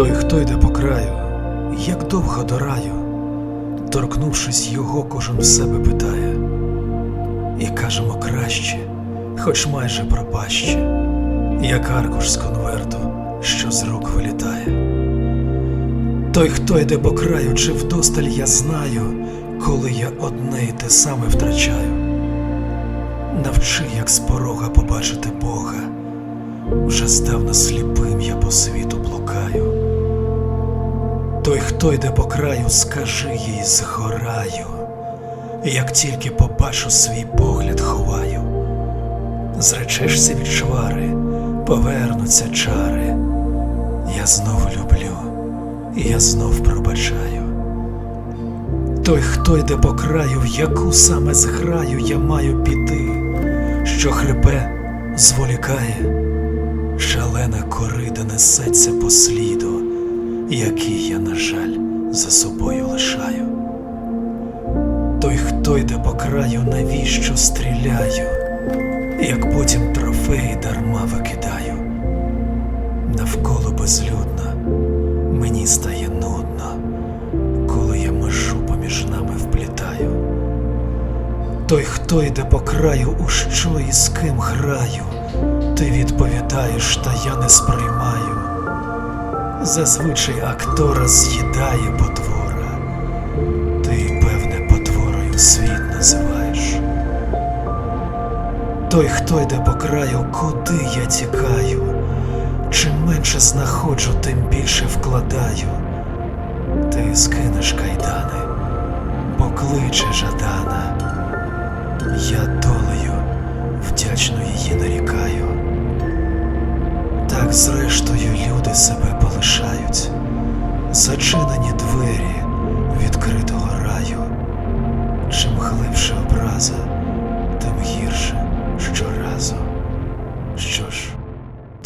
Той, хто йде по краю, як довго до раю, торкнувшись його, кожен в себе питає, і кажемо краще, хоч майже пропаще, як аркуш з конверту, що з рук вилітає. Той, хто йде по краю, чи вдосталь я знаю, коли я одне й те саме втрачаю. Навчи, як з порога побачити Бога, вже здавна сліпим я по світу блукаю. Хто йде по краю, скажи їй згораю, як тільки побачу свій погляд ховаю. Зречешся від чвари, повернуться чари. Я знов люблю, я знов пробачаю. Той, хто йде по краю, в яку саме зграю я маю піти, що хрипе, зволікає, шалена корида несеться по сліду, який я, на жаль, за собою лишаю. Той, хто йде по краю, навіщо стріляю, як потім трофеї дарма викидаю. Навколо безлюдно, мені стає нудно, коли я межу поміж нами вплітаю. Той, хто йде по краю, у що і з ким граю, ти відповідаєш, та я не сприймаю. Зазвичай актора з'їдає потвора, ти, певне, потворою світ називаєш. Той, хто йде по краю, куди я тікаю, чим менше знаходжу, тим більше вкладаю. Ти скинеш кайдани, бо кличе жадана. Я долею як зрештою люди себе полишають, зачинені двері відкритого раю. Чим глибше образа, тим гірше щоразу. Що ж,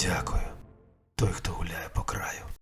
дякую, той, хто гуляє по краю.